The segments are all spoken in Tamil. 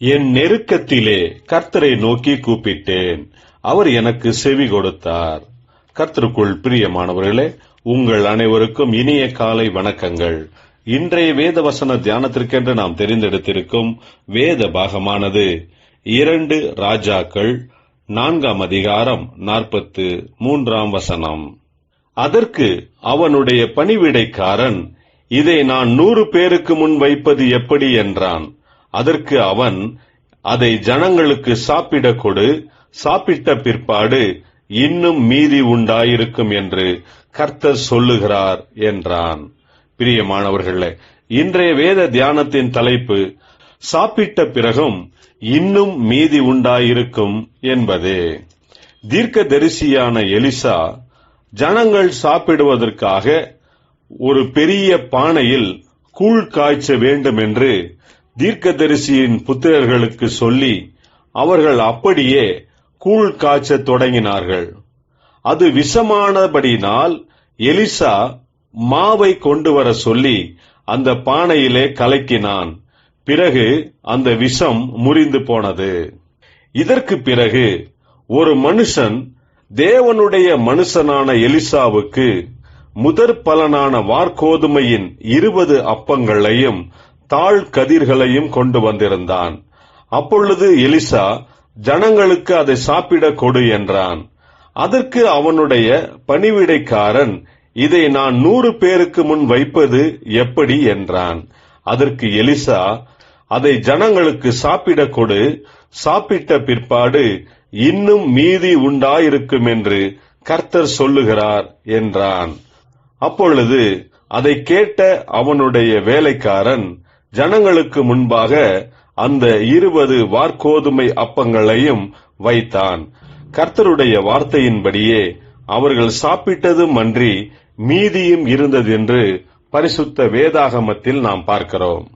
என் நெருக்கத்திலே கர்த்தரை நோக்கி கூப்பிட்டேன். அவர் எனக்கு செவி கொடுத்தார். கர்த்தருக்குள் பிரியமானவர்களே உங்கள் அனைவருக்கும் இனிய காலை வணக்கங்கள். இன்றைய வேத வசன தியானத்திற்கென்று நாம் தெரிந்தெடுத்திருக்கும் வேத பாகமானது இரண்டு ராஜாக்கள் நான்காம் அதிகாரம் நாற்பத்து மூன்றாம் வசனம். அதற்கு அவனுடைய பணிவிடைக்காரன் இதை நான் நூறு பேருக்கு முன் வைப்பது எப்படி? என்றான். அதற்கு அவன் அதை ஜனங்களுக்கு சாப்பிடக் கொடு சாப்பிட்ட பிற்பாடு இன்னும் மீதி உண்டாயிருக்கும் என்று கர்த்தர் சொல்லுகிறார் என்றான். பிரியமானவர்களே இன்றைய வேத தியானத்தின் தலைப்பு சாப்பிட்ட பிறகும் இன்னும் மீதி உண்டாயிருக்கும் என்பதே. தீர்க்கதரிசியான எலிசா ஜனங்கள் சாப்பிடுவதற்காக ஒரு பெரிய பானையில் கூழ் காய்ச்ச வேண்டும் என்று தீர்க்கதரிசியின் புத்திரர்களுக்கு சொல்லி அவர்கள் அப்படியே கூழ் காய்ச்சத் தொடங்கினார்கள். அது விஷமானபடினால் எலிசா மாவை கொண்டு வர சொல்லி அந்த பானையிலே கலக்கினான். பிறகு அந்த விஷம் முறிந்து போனது. இதற்கு பிறகு ஒரு மனுஷன் தேவனுடைய மனுஷனான எலிசாவுக்கு முதற் பலனான வார்கோதுமையின் இருபது அப்பங்களையும் தாழ் கதிர்களையும் கொண்டு வந்திருந்தான். அப்பொழுது எலிசா ஜனங்களுக்கு அதை சாப்பிடக் கொடு என்றான். அதற்கு அவனுடைய பணிவிடைக்காரன் இதை நான் நூறு பேருக்கு முன் வைப்பது எப்படி? என்றான். அதற்கு எலிசா அதை ஜனங்களுக்கு சாப்பிடக் கொடு. சாப்பிட்ட பிற்பாடு இன்னும் மீதி உண்டாயிருக்கும் என்று கர்த்தர் சொல்லுகிறார் என்றான். அப்பொழுது அதை கேட்ட அவனுடைய வேலைக்காரன் ஜனங்களுக்கு முன்பாக அந்த இருபது வார்கோதுமை அப்பங்களையும் வைத்தான். கர்த்தருடைய வார்த்தையின்படியே அவர்கள் சாப்பிட்டதும் அன்றி மீதியும் இருந்தது என்று பரிசுத்த வேதாகமத்தில் நாம் பார்க்கிறோம்.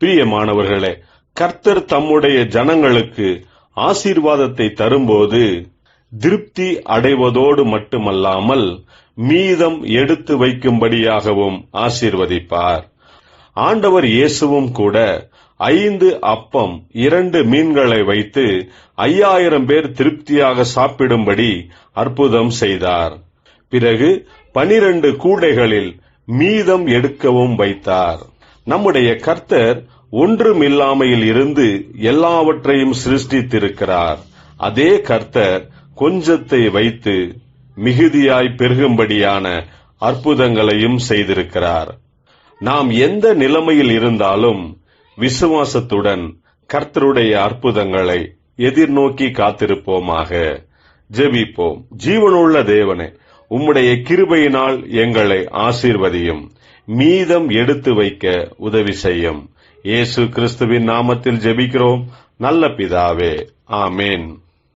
பிரியமானவர்களே கர்த்தர் தம்முடைய ஜனங்களுக்கு ஆசீர்வாதத்தை தரும்போது திருப்தி அடைவதோடு மட்டுமல்லாமல் மீதம் எடுத்து வைக்கும்படியாகவும் ஆசீர்வதிப்பார். ஆண்டவர் இயேசுவும் கூட ஐந்து அப்பம் இரண்டு மீன்களை வைத்து ஐயாயிரம் பேர் திருப்தியாக சாப்பிடும்படி அற்புதம் செய்தார். பிறகு பனிரண்டு கூடைகளில் மீதம் எடுக்கவும் வைத்தார். நம்முடைய கர்த்தர் ஒன்றுமில்லாமையில் இருந்து எல்லாவற்றையும் சிருஷ்டித்திருக்கிறார். அதே கர்த்தர் கொஞ்சத்தை வைத்து மிகுதியாய் பெருகும்படியான அற்புதங்களையும் செய்திருக்கிறார். நாம் எந்த நிலைமையில் இருந்தாலும் விசுவாசத்துடன் கர்த்தருடைய அற்புதங்களை எதிர்நோக்கி காத்திருப்போமாக. ஜெபிப்போம். ஜீவனுள்ள தேவனே உம்முடைய கிருபையினால் எங்களை ஆசீர்வதியும். மீதம் எடுத்து வைக்க உதவி செய்யும். இயேசு கிறிஸ்துவின் நாமத்தில் ஜெபிக்கிறோம். நல்ல பிதாவே. ஆமேன்.